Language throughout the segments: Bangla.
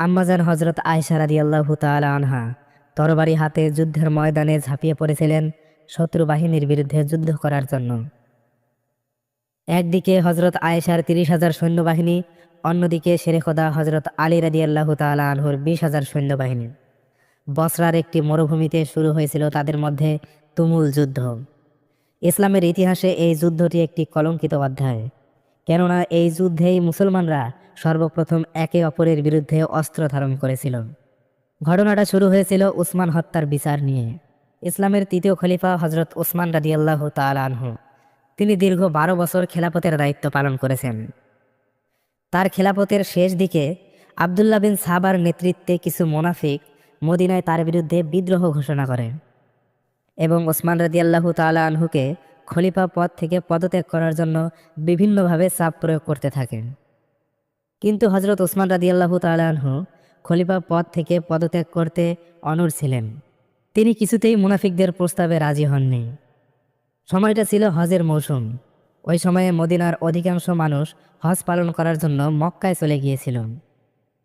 আম্মাজান হজরত আয়সা রাদি আল্লাহ তালা আনহা তরবারি হাতে যুদ্ধের ময়দানে ঝাঁপিয়ে পড়েছিলেন শত্রু বাহিনীর বিরুদ্ধে যুদ্ধ করার জন্য। একদিকে হজরত আয়েশার তিরিশ হাজার সৈন্যবাহিনী, অন্যদিকে শেরেখোদা হজরত আলী রাদি আল্লাহ তালা আনহুর বিশ হাজার সৈন্যবাহিনী। বসরার একটি মরুভূমিতে শুরু হয়েছিল তাদের মধ্যে তুমুল যুদ্ধ। ইসলামের ইতিহাসে এই যুদ্ধটি একটি কলঙ্কিত অধ্যায়। কেননা এই যুদ্ধেই মুসলমানরা সর্বপ্রথম একে অপরের বিরুদ্ধে অস্ত্র ধারণ করেছিল। ঘটনাটা শুরু হয়েছিল উসমান হত্যার বিচার নিয়ে। ইসলামের তৃতীয় খলিফা হজরত ওসমান রাদিয়াল্লাহ তাল আনহু। তিনি দীর্ঘ বারো বছর খেলাপথের দায়িত্ব পালন করেছেন। তার খেলাপথের শেষ দিকে আবদুল্লাহ বিন সাবার নেতৃত্বে কিছু মোনাফিক মদিনায় তার বিরুদ্ধে বিদ্রোহ ঘোষণা করে এবং ওসমান রাদিয়াল্লাহু তাআলা আনহুকে খলিফা পদ থেকে পদত্যাগ করার জন্য বিভিন্নভাবে চাপ প্রয়োগ করতে থাকেন। কিন্তু হজরত ওসমান রাদিয়াল্লাহু তাআলা আনহু খলিফা পদ থেকে পদত্যাগ করতে অনড় ছিলেন। তিনি কিছুতেই মুনাফিকদের প্রস্তাবে রাজি হননি। সময়টা ছিল হজের মৌসুম। ওই সময়ে মদিনার অধিকাংশ মানুষ হজ পালন করার জন্য মক্কায় চলে গিয়েছিল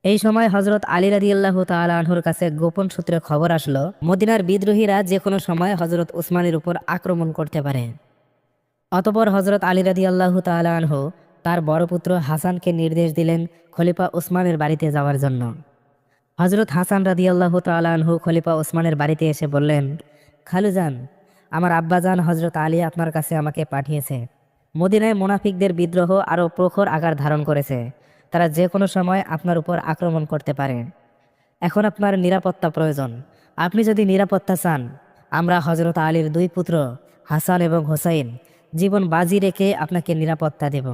এই সময় হজরত আলী রাদি আল্লাহ আনহুর কাছে গোপন সূত্রে খবর আসলো, মদিনার বিদ্রোহীরা যে কোনো সময় হজরত উসমানের উপর আক্রমণ করতে পারে। অতপর হজরত আলী রাদি আল্লাহ আনহু তার বড় পুত্র হাসানকে নির্দেশ দিলেন খলিফা উসমানের বাড়িতে যাওয়ার জন্য। হজরত হাসান রাদি আল্লাহ আনহু খলিফা ওসমানের বাড়িতে এসে বললেন, খালুজান, আমার আব্বাজান হজরত আলী আপনার কাছে আমাকে পাঠিয়েছে। মদিনায় মোনাফিকদের বিদ্রোহ আরও প্রখর আকার ধারণ করেছে। তারা যে কোনো সময় আপনার উপর আক্রমণ করতে পারে। এখন আপনার নিরাপত্তা প্রয়োজন। আপনি যদি নিরাপত্তা চান, আমরা হজরত আলীর দুই পুত্র, হাসান এবং হোসাইন জীবন বাজি রেখে আপনাকে নিরাপত্তা দেব।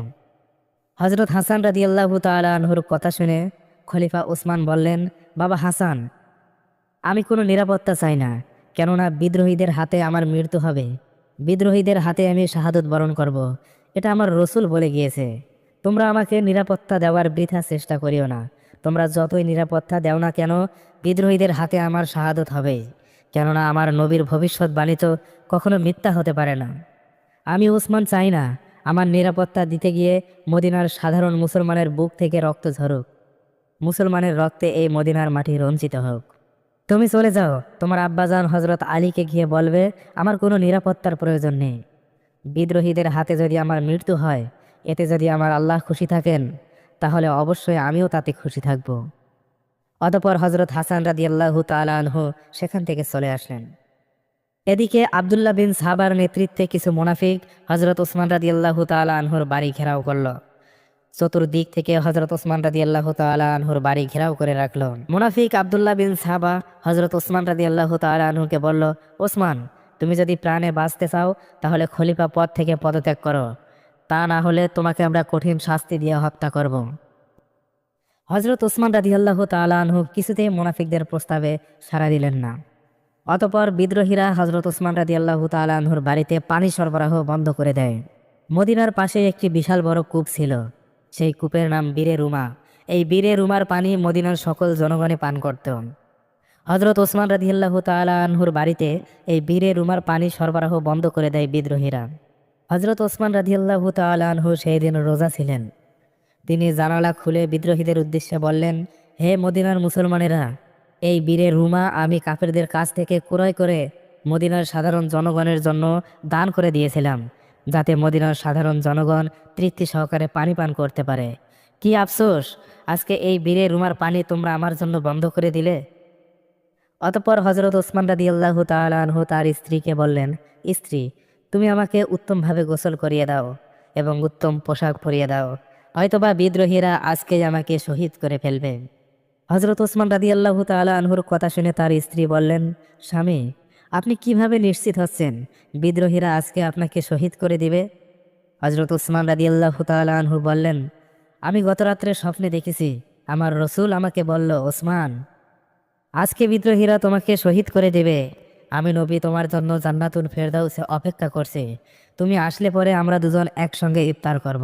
হজরত হাসান রাদিয়াল্লাহু তাআলা আনহুর কথা শুনে খলিফা ওসমান বললেন, বাবা হাসান, আমি কোনো নিরাপত্তা চাই না, কেননা বিদ্রোহীদের হাতে আমার মৃত্যু হবে। বিদ্রোহীদের হাতে আমি শাহাদত বরণ করব। এটা আমার রসুল বলে গিয়েছে। তোমরা আমাকে নিরাপত্তা দেওয়ার বৃথা চেষ্টা করিও না। তোমরা যতই নিরাপত্তা দেও না কেন, বিদ্রোহীদের হাতে আমার শাহাদত হবে। কেননা আমার নবীর ভবিষ্যৎবাণী তো কখনো মিথ্যা হতে পারে না। আমি উসমান চাই না, আমার নিরাপত্তা দিতে গিয়ে মদিনার সাধারণ মুসলমানের বুক থেকে রক্ত ঝরুক। মুসলমানের রক্তে এই মদিনার মাটি রঞ্চিত হোক। তুমি চলে যাও, তোমার আব্বাজান হজরত আলীকে গিয়ে বলবে, আমার কোনো নিরাপত্তার প্রয়োজন নেই। বিদ্রোহীদের হাতে যদি আমার মৃত্যু হয়, এতে যদি আমার আল্লাহ খুশি থাকেন, তাহলে অবশ্যই আমিও তাতে খুশি থাকব। অতপর হজরত হাসান রাদি আল্লাহু তালানহু সেখান থেকে চলে আসলেন। এদিকে আবদুল্লাহ বিন সাহাবার নেতৃত্বে কিছু মোনাফিক হজরত ওসমান রাদি আল্লাহু তালা আনহুর বাড়ি ঘেরাও করল। চতুর্দিক থেকে হজরত ওসমান রাদি আল্লাহ তালা আনহুর বাড়ি ঘেরাও করে রাখল। মুনাফিক আবদুল্লাহ বিন সাহাবা হজরত ওসমান রাদি আল্লাহ তালা আনহুকে বলল, ওসমান, তুমি যদি প্রাণে বাঁচতে চাও, তাহলে খলিফা পদ থেকে পদত্যাগ করো। তা না হলে তোমাকে আমরা কঠিন শাস্তি দিয়ে হত্যা করব। হজরত ওসমান রাদি আল্লাহ তালা আনহু কিছুতেই মুনাফিকদের প্রস্তাবে সাড়া দিলেন না। অতপর বিদ্রোহীরা হজরত ওসমান রাদি আল্লাহ তালা আনহুর বাড়িতে পানি সরবরাহ বন্ধ করে দেয়। মদিনার পাশে একটি বিশাল বড় কূপ ছিল। সেই কূপের নাম বীরে রুমা। এই বীরে রুমার পানি মদিনার সকল জনগণে পান করত। হজরত ওসমান রাদিয়াল্লাহ তালা আনহুর বাড়িতে এই বীরে রুমার পানি সরবরাহ বন্ধ করে দেয় বিদ্রোহীরা। হজরত ওসমান রাদিয়াল্লাহ তালা আনহু সেই দিন রোজা ছিলেন। তিনি জানালা খুলে বিদ্রোহীদের উদ্দেশ্যে বললেন, হে মদিনার মুসলমানেরা এই বীরের রুমা আমি কাফেরদের কাছ থেকে ক্রয় করে মদিনার সাধারণ জনগণের জন্য দান করে দিয়েছিলাম, যাতে মদিনার সাধারণ জনগণ তৃপ্তি সহকারে পানি পান করতে পারে। কি আফসোস, আজকে এই বীরে রুমার পানি তোমরা আমার জন্য বন্ধ করে দিলে? অতপর হজরত ওসমান রাদি আল্লাহ তালহু তার স্ত্রীকে বললেন, স্ত্রী, তুমি আমাকে উত্তমভাবে গোসল করিয়ে দাও এবং উত্তম পোশাক পরিয়ে দাও। হয়তোবা বিদ্রোহীরা আজকেই আমাকে শহীদ করে ফেলবে। হজরত ওসমান রাদি আল্লাহ আনহুর কথা শুনে তার স্ত্রী বললেন, স্বামী, আপনি কীভাবে নিশ্চিত হচ্ছেন বিদ্রোহীরা আজকে আপনাকে শহীদ করে দিবে? হজরত উসমান রাদি আল্লাহ আনহু বললেন, আমি গত রাত্রে স্বপ্নে দেখেছি, আমার রসুল আমাকে বলল, ওসমান, আজকে বিদ্রোহীরা তোমাকে শহীদ করে দেবে। আমি নবী তোমার জন্য জান্নাতুন ফেরদাউসে অপেক্ষা করছে। তুমি আসলে পরে আমরা দুজন একসঙ্গে ইফতার করব।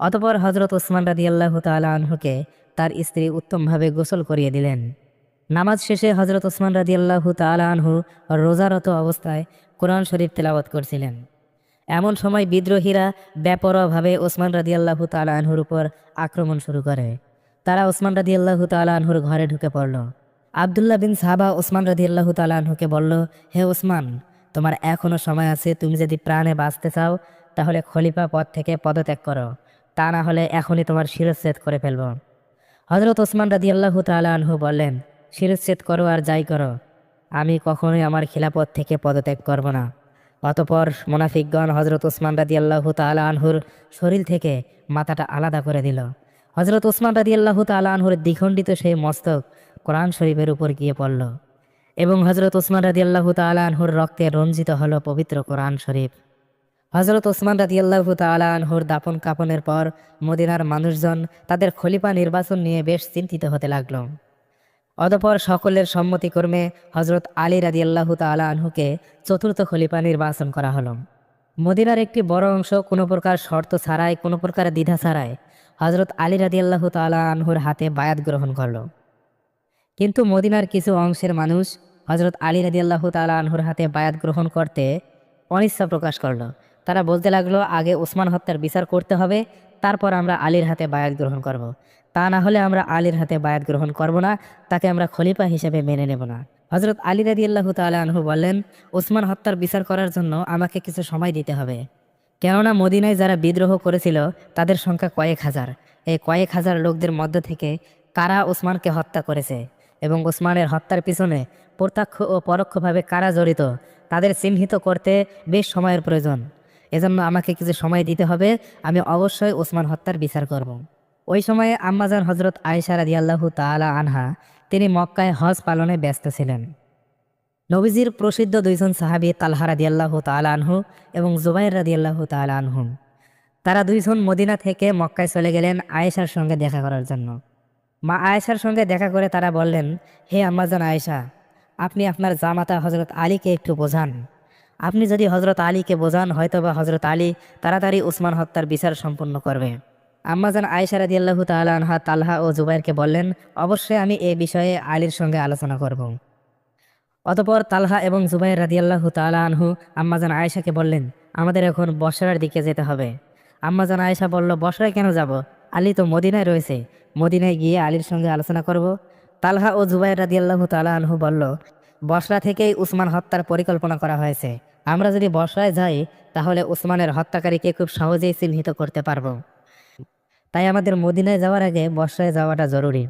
অতপর হজরত ওসমান রাদি আল্লাহ তালা আনহুকে তার স্ত্রী উত্তমভাবে গোসল করিয়ে দিলেন। নামাজ শেষে হজরত ওসমান রাদি আল্লাহ তালা আনহু রোজারত অবস্থায় কোরআন শরীফ তেলাওয়াত করছিলেন। এমন সময় বিদ্রোহীরা ব্যাপরভাবে ওসমান রাদি আল্লাহ তালা আনহুর উপর আক্রমণ শুরু করে। তারা ওসমান রাদি আল্লাহ আনহুর ঘরে ঢুকে পড়ল। আবদুল্লাহ বিন সাহাবা ওসমান রাদি আল্লাহ তালাহুকে বলল, হে ওসমান তোমার এখনও সময় আছে, তুমি যদি প্রাণে বাঁচতে চাও, তাহলে খলিফা পদ থেকে পদত্যাগ করো। তা না হলে এখনই তোমার শিরচ্ছেদ করে ফেলব। হজরত ওসমান রাদি আল্লাহ তালাহু বললেন শিরচ্ছেদ করো আর যাই করো। আমি কখনোই আমার খিলাপথ থেকে পদত্যাগ করব না। অতপর মোনাফিকগণ হজরত ওসমান রাদি আল্লাহ তালা আনহুর শরীর থেকে মাথাটা আলাদা করে দিল। হজরত ওসমান রাদি আল্লাহ তালা আনহুর দ্বিখণ্ডিত সেই মস্তক কোরআন শরীফের উপর গিয়ে পড়ল এবং হজরত ওসমান রাদি আল্লাহ তালা আনহুর রক্তে রঞ্জিত হল পবিত্র কোরআন শরীফ। হজরত ওসমান রাদি আল্লাহ তালা আনহুর দাপন কাপনের পর মদিনার মানুষজন তাদের খলিফা নির্বাচন নিয়ে বেশ চিন্তিত হতে লাগল। অতপর সকলের সম্মতিক্রমে হজরত আলী রাদি আল্লাহ তালা আনহুকে চতুর্থ খলিফা নির্বাচন করা হলো। মদিনার একটি বড় অংশ কোনো প্রকার শর্ত ছাড়াই, কোনো প্রকার দ্বিধা ছাড়াই হজরত আলী রাদি আল্লাহ তালা আনহুর হাতে বায়াত গ্রহণ করল। কিন্তু মদিনার কিছু অংশের মানুষ হজরত আলী রাদি আল্লাহ তালা আনহুর হাতে বায়াত গ্রহণ করতে অনিচ্ছা প্রকাশ করল। তারা বলতে লাগল, আগে উসমান হত্যার বিচার করতে হবে, তারপর আমরা আলীর হাতে বায়াত গ্রহণ করব। তা না হলে আমরা আলীর হাতে বায়াত গ্রহণ করব না, তাকে আমরা খলিফা হিসেবে মেনে নেব না। হজরত আলী রাদি আল্লাহ তালা আনহু বললেন, ওসমান হত্যার বিচার করার জন্য আমাকে কিছু সময় দিতে হবে। কেননা মদিনায় যারা বিদ্রোহ করেছিল, তাদের সংখ্যা কয়েক হাজার। এই কয়েক হাজার লোকদের মধ্য থেকে কারা ওসমানকে হত্যা করেছে এবং ওসমানের হত্যার পিছনে প্রত্যক্ষ ও পরোক্ষভাবে কারা জড়িত, তাদের চিহ্নিত করতে বেশ সময়ের প্রয়োজন। এজন্য আমাকে কিছু সময় দিতে হবে। আমি অবশ্যই ওসমান হত্যার বিচার করব। ওই সময়ে আম্মাজান হজরত আয়সা রাদিয়াল্লাহু তাআলা আনহা, তিনি মক্কায় হজ পালনে ব্যস্ত ছিলেন। নবীজির প্রসিদ্ধ দুইজন সাহাবি তালহা রাদিয়াল্লাহু তাআলা আনহু এবং জুবাইর রাদিয়াল্লাহু তাআলা আনহু। তারা দুইজন মদিনা থেকে মক্কায় চলে গেলেন আয়েশার সঙ্গে দেখা করার জন্য। মা আয়েশার সঙ্গে দেখা করে তারা বললেন, হে আম্মাজান আয়েশা, আপনি আপনার জামাতা হজরত আলীকে একটু বোঝান। আপনি যদি হজরত আলীকে বোঝান, হয়তোবা হজরত আলী তাড়াতাড়ি উসমান হত্যার বিচার সম্পন্ন করবে। আম্মাজান আয়েশা রাদিয়াল্লাহু তাআলা আনহা, তালহা ও জুবাইরকে বললেন, অবশ্যই আমি এ বিষয়ে আলীর সঙ্গে আলোচনা করব। অতপর তালহা এবং জুবাইর রাদিয়াল্লাহু তাআলা আনহু আম্মাজান আয়েশাকে বললেন, আমাদের এখন বসরার দিকে যেতে হবে। আম্মাজান আয়েশা বলল, বসরায় কেন যাব? আলী তো মদিনায় রয়েছে। মদিনায় গিয়ে আলীর সঙ্গে আলোচনা করব। তালহা ও জুবাইর রাদিয়াল্লাহু তাআলা আনহু বলল বসরা থেকেই উসমান হত্যার পরিকল্পনা করা হয়েছে। আমরা যদি বসরায় যাই, তাহলে উসমানের হত্যাকারীকে খুব সহজেই চিহ্নিত করতে পারব। তাই আমাদের মদিনায় যাওয়ার আগে বসরায় যাওয়াটা জরুরি।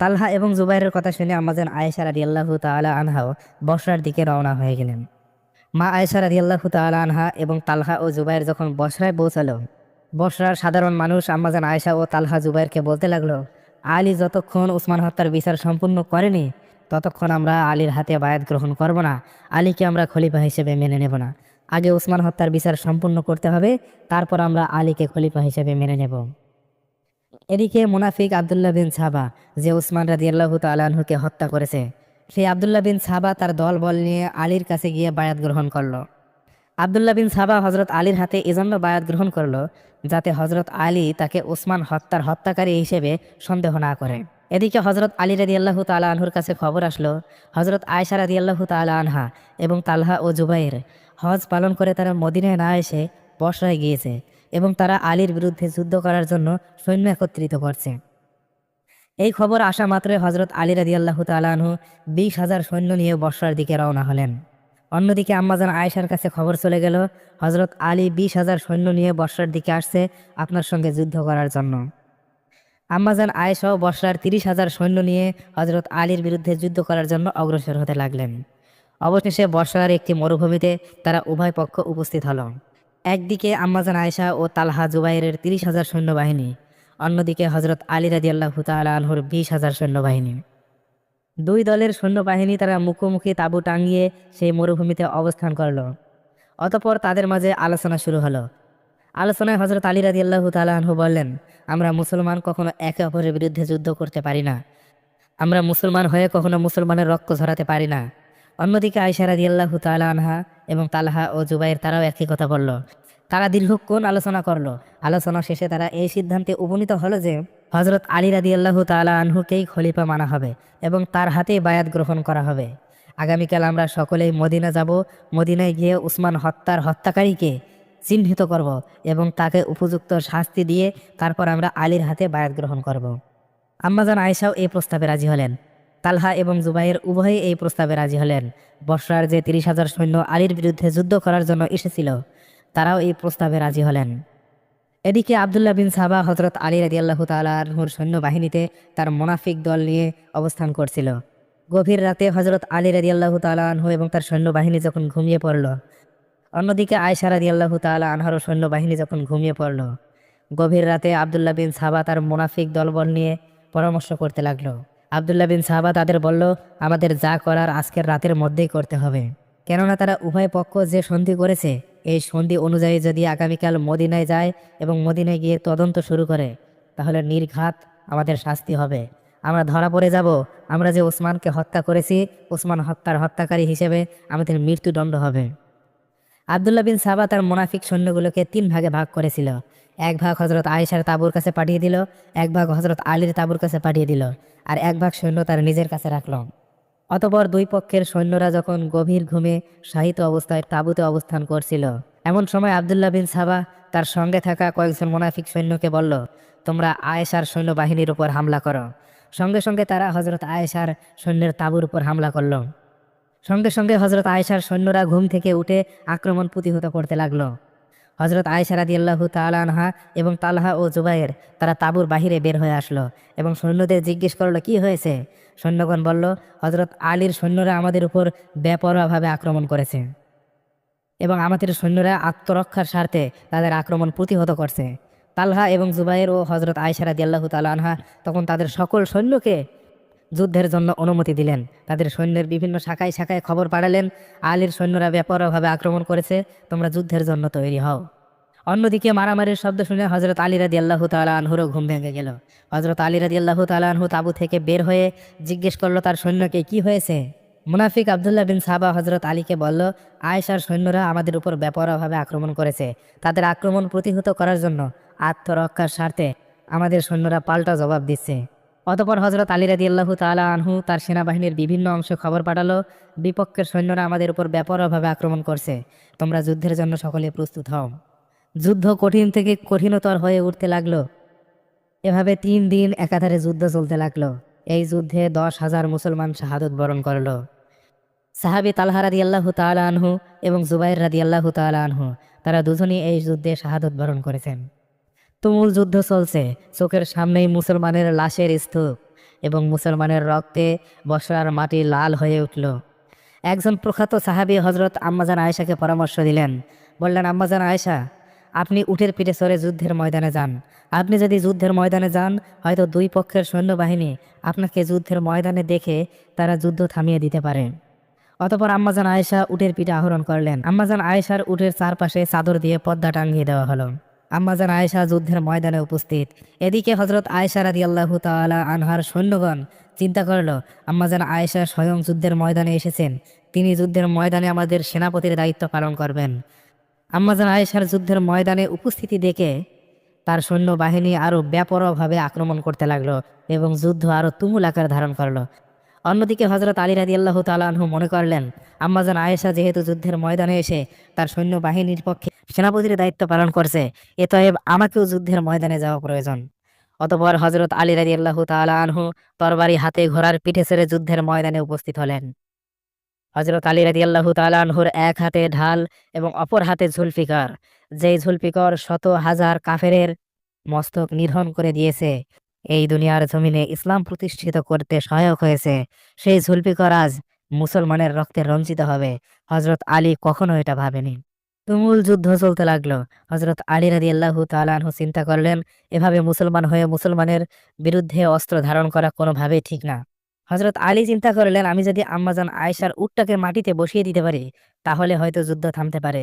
তালহা এবং জুবাইরের কথা শুনে আমাজন আয়েশা রাদি আল্লাহ তালা আনহাও বসরার দিকে রওনা হয়ে গেলেন। মা আয়েশা রাদি আল্লাহ তালা আনহা এবং তালহা ও জুবাইর যখন বসরায় পৌঁছালো, বসরার সাধারণ মানুষ আমাজন আয়েশা ও তালহা জুবাইরকে বলতে লাগল, আলী যতক্ষণ উসমান হত্যার বিচার সম্পূর্ণ করেনি ততক্ষণ আমরা আলীর হাতে বায়াত গ্রহণ করব না, আলীকে আমরা খলিফা হিসেবে মেনে নেব না। আগে উসমান হত্যার বিচার সম্পূর্ণ করতে হবে, তারপর আমরা আলীকে খলিফা হিসেবে মেনে নেব। এদিকে মুনাফিক আবদুল্লাহ বিন সাবা, যে উসমান রাজি আল্লাহ তালাহুকে হত্যা করেছে, সেই আবদুল্লাহ বিন সাবা তার দল বল নিয়ে আলীর কাছে গিয়ে বায়াত গ্রহণ করল। আবদুল্লাহ বিন সাবা হজরত আলীর হাতে এজন্য বায়াত গ্রহণ করল, যাতে হজরত আলী তাকে উসমান হত্যার হত্যাকারী হিসেবে সন্দেহ না করে। এদিকে হজরত আলী রাদি আল্লাহ তালা আনহুর কাছে খবর আসলো হজরত আয়সা রাদি আল্লাহ তালা আনহা এবং তালহা ও জুবাইর। হজ পালন করে তারা মদিনায় না এসে বসরায় গিয়েছে এবং তারা আলীর বিরুদ্ধে যুদ্ধ করার জন্য সৈন্য একত্রিত করছে। এই খবর আসা মাত্রই হজরত আলী রাদি আল্লাহ তালাহু বিশ হাজার সৈন্য নিয়ে বসরার দিকে রওনা হলেন। অন্যদিকে আম্মাজান আয়েশার কাছে খবর চলে গেল হজরত আলী বিশ হাজার সৈন্য নিয়ে বর্ষার দিকে আসছে আপনার সঙ্গে যুদ্ধ করার জন্য। আম্মাজান আয়েশাও বসরার তিরিশ হাজার সৈন্য নিয়ে হজরত আলীর বিরুদ্ধে যুদ্ধ করার জন্য অগ্রসর হতে লাগলেন। অবশেষে বসরার একটি মরুভূমিতে তারা উভয় পক্ষ উপস্থিত হল। একদিকে আম্মাজান আয়েশা ও তালহা জুবাইরের তিরিশ হাজার সৈন্যবাহিনী, অন্যদিকে হজরত আলী রাজি আল্লাহ আনহুর বিশ হাজার সৈন্যবাহিনী। দুই দলের সৈন্যবাহিনী তারা মুখোমুখি তাঁবু টাঙ্গিয়ে সেই মরুভূমিতে অবস্থান করল। অতপর তাদের মাঝে আলোচনা শুরু হলো। আলোচনায় হজরত আলী রাজি আল্লাহ আনহু বললেন, আমরা মুসলমান কখনো একে অপরের বিরুদ্ধে যুদ্ধ করতে পারি না। আমরা মুসলমান হয়ে কখনো মুসলমানের রক্ত ঝরাতে পারি না। অন্যদিকে আয়সা রাজি আল্লাহ আনহা এবং তালহা ও জুবাইর তারাও একই কথা বলল। তারা দীর্ঘক্ষণ আলোচনা করল। আলোচনা শেষে তারা এই সিদ্ধান্তে উপনীত হলো যে হজরত আলী রাদি আল্লাহ তালা আনহুকেই খলিফা মানা হবে এবং তার হাতেই বায়াত গ্রহণ করা হবে। আগামীকাল আমরা সকলেই মদিনা যাব। মদিনায় গিয়ে উসমান হত্যার হত্যাকারীকে চিহ্নিত করব এবং তাকে উপযুক্ত শাস্তি দিয়ে তারপর আমরা আলীর হাতে বায়াত গ্রহণ করব। আম্মাজান আয়েশাও এই প্রস্তাবে রাজি হলেন। তালহা এবং জুবাইয়ের উভয়ই এই প্রস্তাবে রাজি হলেন। বসরার যে তিরিশ হাজার সৈন্য আলীর বিরুদ্ধে যুদ্ধ করার জন্য এসেছিল, তারাও এই প্রস্তাবে রাজি হলেন। এদিকে আবদুল্লাহ বিন সাবা হজরত আলী রাজি আল্লাহ তালাহুর সৈন্যবাহিনীতে তার মোনাফিক দল নিয়ে অবস্থান করছিল। গভীর রাতে হজরত আলী রাজি আল্লাহ তালাহু এবং তার সৈন্যবাহিনী যখন ঘুমিয়ে পড়ল অন্যদিকে আয়সা রাজি আল্লাহ তালা আনহারও সৈন্যবাহিনী যখন ঘুমিয়ে পড়ল, গভীর রাতে আবদুল্লাহ বিন সাবা তার মোনাফিক দলবল নিয়ে পরামর্শ করতে লাগল। আবদুল্লাহ বিন সাহাবা তাদের বলল, আমাদের যা করার আজকের রাতের মধ্যেই করতে হবে। কেননা তারা উভয় পক্ষ যে সন্ধি করেছে, এই সন্ধি অনুযায়ী যদি আগামীকাল মদিনায় যায় এবং মদিনায় গিয়ে তদন্ত শুরু করে, তাহলে নির্ঘাত আমাদের শাস্তি হবে। আমরা ধরা পড়ে যাব। আমরা যে ওসমানকে হত্যা করেছি, ওসমান হত্যার হত্যাকারী হিসেবে আমাদের মৃত্যুদণ্ড হবে। আবদুল্লাহ বিন সাবা তার মোনাফিক সৈন্যগুলোকে তিন ভাগে ভাগ করেছিল। এক ভাগ হজরত আয়েশার তাবুর কাছে পাঠিয়ে দিল, এক ভাগ হজরত আলীর তাবুর কাছে পাঠিয়ে দিল, আর এক ভাগ সৈন্য তার নিজের কাছে রাখল। অতপর দুই পক্ষের সৈন্যরা যখন গভীর ঘুমে সাহিত্য অবস্থায় তাঁবুতে অবস্থান করছিল, এমন সময় আবদুল্লাহ বিন সাবা তার সঙ্গে থাকা কয়েকজন মোনাফিক সৈন্যকে বলল, তোমরা আয়েশার সৈন্যবাহিনীর উপর হামলা করো। সঙ্গে সঙ্গে তারা হজরত আয়েশার সৈন্যের তাঁবুর উপর হামলা করল। সঙ্গে সঙ্গে হজরত আয়েশার সৈন্যরা ঘুম থেকে উঠে আক্রমণ প্রতিহত করতে লাগল। হজরত আয়েশা রাদি আল্লাহ আনহা এবং তালহা ও জুবাইর তারা তাঁবুর বাহিরে বের হয়ে আসলো এবং সৈন্যদের জিজ্ঞেস করল, কি হয়েছে? সৈন্যগণ বলল হজরত আলীর সৈন্যরা আমাদের উপর বেপরোয়াভাবে আক্রমণ করেছে এবং আমাদের সৈন্যরা আত্মরক্ষার স্বার্থে তাদের আক্রমণ প্রতিহত করছে। তালহা এবং জুবাইর ও হজরত আয়েশা রাদি আল্লাহ আনহা তখন তাদের সকল সৈন্যকে যুদ্ধের জন্য অনুমতি দিলেন। তাদের সৈন্যের বিভিন্ন শাখায় শাখায় খবর পাঠালেন। আলীর সৈন্যরা ব্যাপকভাবে আক্রমণ করেছে। তোমরা যুদ্ধের জন্য তৈরি হও। অন্যদিকে মারামারির শব্দ শুনে হজরত আলী রাদি আল্লাহ তালা আনহুরও ঘুম ভেঙে গেল। হজরত আলী রাদি আল্লাহ তালা আনহু তাবু থেকে বের হয়ে জিজ্ঞেস করল, তার সৈন্যকে কি হয়েছে? মুনাফিক আবদুল্লাহ বিন সাহাবা হজরত আলীকে বলল, আয়েশার সৈন্যরা আমাদের উপর ব্যাপকভাবে আক্রমণ করেছে। তাদের আক্রমণ প্রতিহত করার জন্য আত্মরক্ষার স্বার্থে আমাদের সৈন্যরা পাল্টা জবাব দিচ্ছে। অতপর হজরত আলী রাদি আল্লাহ তালা আনহু তার সেনাবাহিনীর বিভিন্ন অংশে খবর পাঠালো, বিপক্ষের সৈন্যরা আমাদের উপর ব্যাপকভাবে আক্রমণ করছে। তোমরা যুদ্ধের জন্য সকলে প্রস্তুত হও। যুদ্ধ কঠিন থেকে কঠিনতর হয়ে উঠতে লাগল। এভাবে তিন দিন একাধারে যুদ্ধ চলতে লাগল। এই যুদ্ধে দশ হাজার মুসলমান শাহাদত বরণ করল। সাহাবি তালহা রাদি আল্লাহ তালা আনহু এবং জুবাইর রাদি আল্লাহ তালা আনহু, তারা দুজনই এই যুদ্ধে শাহাদত বরণ করেছেন। তুমুল যুদ্ধ চলছে। চোখের সামনেই মুসলমানের লাশের স্তূপ এবং মুসলমানের রক্তে বসরার মাটি লাল হয়ে উঠল। একজন প্রখ্যাত সাহাবি হজরত আম্মাজান আয়েশাকে পরামর্শ দিলেন, বললেন, আম্মাজান আয়েশা, আপনি উঠের পিঠে সরে যুদ্ধের ময়দানে যান। আপনি যদি যুদ্ধের ময়দানে যান, হয়তো দুই পক্ষের সৈন্যবাহিনী আপনাকে যুদ্ধের ময়দানে দেখে তারা যুদ্ধ থামিয়ে দিতে পারে অতপর আম্মাজান আয়েশা উটের পিঠে আহরণ করলেন। আম্মাজান আয়েশার উটের চারপাশে চাদর দিয়ে পর্দা টাঙ্গিয়ে দেওয়া হলো। আম্মাজান আয়েশা যুদ্ধের ময়দানে উপস্থিত। এদিকে হজরত আয়েশা রাদি আল্লাহ তালা আনহার সৈন্যগণ চিন্তা করল আম্মাজান আয়েশা স্বয়ং যুদ্ধের ময়দানে এসেছেন, তিনি যুদ্ধের ময়দানে আমাদের সেনাপতির দায়িত্ব পালন করবেন। আম্মাজান আয়েশার যুদ্ধের ময়দানে উপস্থিতি দেখে তার সৈন্যবাহিনী আরও ব্যাপরভাবে আক্রমণ করতে লাগল এবং যুদ্ধ আরও তুমুল আকার ধারণ করল। অন্যদিকে হজরত আলী রাদি আল্লাহ তালাহু মনে করলেন আম্মাজান আয়েশা যেহেতু যুদ্ধের ময়দানে এসে তার সৈন্যবাহিনীর পক্ষে সেনাপতির দায়িত্ব পালন করছে। এতএব আমাকেও যুদ্ধের ময়দানে যাওয়া প্রয়োজন। অতপর হজরত আলী রাজি আল্লাহ আনহু তরবারি হাতে ঘোড়ার পিঠে ছেড়ে যুদ্ধের ময়দানে উপস্থিত হলেন। হজরত আলী রাজি আল্লাহ আনহুর এক হাতে ঢাল এবং অপর হাতে ঝুলফিকার, যেই ঝুলফিকর শত হাজার কাফেরের মস্তক নিধন করে দিয়েছে। এই দুনিয়ার জমিনে ইসলাম প্রতিষ্ঠিত করতে সহায়ক হয়েছে। সেই ঝুলফিকর আজ মুসলমানের রক্তে রঞ্জিত হবে। হজরত আলী কখনো এটা ভাবেনি। তুমুল যুদ্ধ চলতে লাগল। হজরত আলী রাদি আল্লাহ তালানহু চিন্তা করলেন, এভাবে মুসলমান হয়ে মুসলমানের বিরুদ্ধে অস্ত্র ধারণ করা কোনোভাবেই ঠিক না। হজরত আলী চিন্তা করলেন, আমি যদি আম্মাজান আয়েশার উটটাকে মাটিতে বসিয়ে দিতে পারি, তাহলে হয়তো যুদ্ধ থামতে পারে।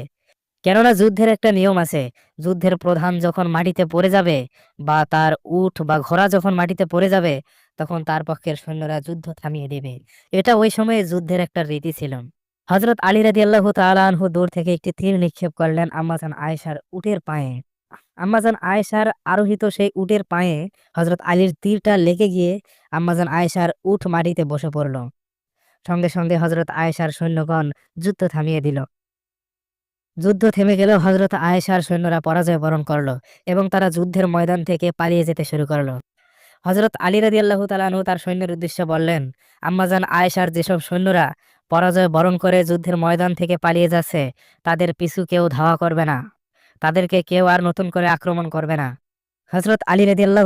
কেননা যুদ্ধের একটা নিয়ম আছে, যুদ্ধের প্রধান যখন মাটিতে পড়ে যাবে বা তার উঠ বা ঘোড়া যখন মাটিতে পড়ে যাবে, তখন তার পক্ষের সৈন্যরা যুদ্ধ থামিয়ে দেবে। এটা ওই সময়ে যুদ্ধের একটা রীতি ছিল। হজরত আলী রাদি আল্লাহ তালানহু দূর থেকে একটি তীর নিক্ষেপ করলেন আম্মাজান আয়েশার উটের পায়ে। আম্মাজান আয়েশার আরোহিত সেই উটের পায়ে হজরত আলীর তীরটা লেগে গিয়ে আম্মাজান আয়েশার উঠ মাটিতে বসে পড়ল। সঙ্গে সঙ্গে হজরত আয়েশার সৈন্যগণ যুদ্ধ থামিয়ে দিল। যুদ্ধ থেমে গেল হজরত আয়েশার সৈন্যরা পরাজয় বরণ করল এবং তারা যুদ্ধের ময়দান থেকে পালিয়ে যেতে শুরু করল। হজরত আলী রাদি আল্লাহ তালানহু তার সৈন্যের উদ্দেশ্যে বললেন, আম্মাজান আয়েশার যেসব সৈন্যরা পরাজয় বরণ করে যুদ্ধের ময়দান থেকে পালিয়ে যাচ্ছে। তাদের পিছু কেউ ধাওয়া করবে না। তাদেরকে কেউ আর নতুন করে আক্রমণ করবে না। হজরত আলী রাদি আল্লাহ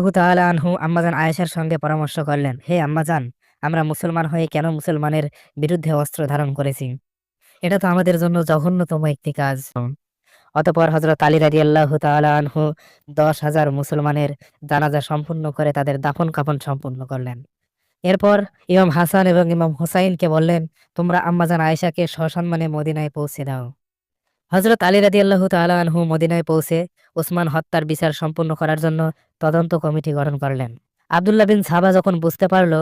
আনহু আম্মাজান আয়েশার সঙ্গে পরামর্শ করলেন, হে আম্মাজান, আমরা মুসলমান হয়ে কেন মুসলমানের বিরুদ্ধে অস্ত্র ধারণ করেছি? এটা তো আমাদের জন্য জঘন্যতম একটি কাজ। অতপর হজরত আলী রাজি আল্লাহ আনহু দশ হাজার মুসলমানের জানাজা সম্পূর্ণ করে তাদের দাফন কাফন সম্পূর্ণ করলেন। এরপর ইমাম হাসান এবং ইমাম হুসাইনকে বললেন, তোমরা আম্মাজান আয়েশাকে সসম্মানে মদিনায় পৌঁছে দাও। হজরত আলী রাজি আল্লাহ আনহু মদিনায় পৌঁছে ওসমান হত্যার বিচার সম্পূর্ণ করার জন্য তদন্ত কমিটি গঠন করলেন। আবদুল্লাহ বিন সাবা যখন বুঝতে পারল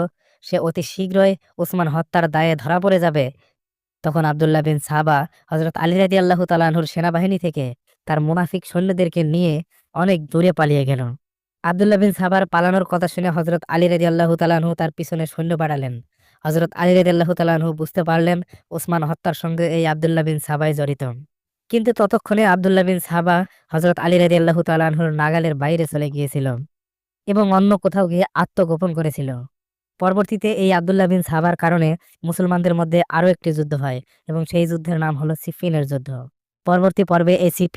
সে অতি শীঘ্রই ওসমান হত্যার দায়ে ধরা পড়ে যাবে, তখন আবদুল্লাহ বিন সাবা হজরত আলী রাজি আল্লাহ তালাহুর সেনাবাহিনী থেকে তার মুনাফিক সৈন্যদেরকে নিয়ে অনেক দূরে পালিয়ে গেল। আবদুল্লাহ বিন সাবার পালানোর কথা শুনে হজরত আলী রাজি আল্লাহ তালাহু তার পিছনে সৈন্য বাড়ালেন। হজরত আলী রাজি আল্লাহ তালাহু বুঝতে পারলেন ওসমান হত্যার সঙ্গে এই আবদুল্লাহ বিন সাবাই জড়িত। কিন্তু ততক্ষণে আবদুল্লাহ বিন সাবা হজরত আলী রাজি আল্লাহ তালাহুর নাগালের বাইরে চলে গিয়েছিল এবং অন্য কোথাও গিয়ে আত্মগোপন করেছিল। পরবর্তীতে এই আবদুল্লাহ বিন সাবার কারণে মুসলমানদের মধ্যে আরও একটি যুদ্ধ হয় এবং সেই যুদ্ধের নাম হলো সিফিনের যুদ্ধ। পরবর্তী পর্বে এই সিফিন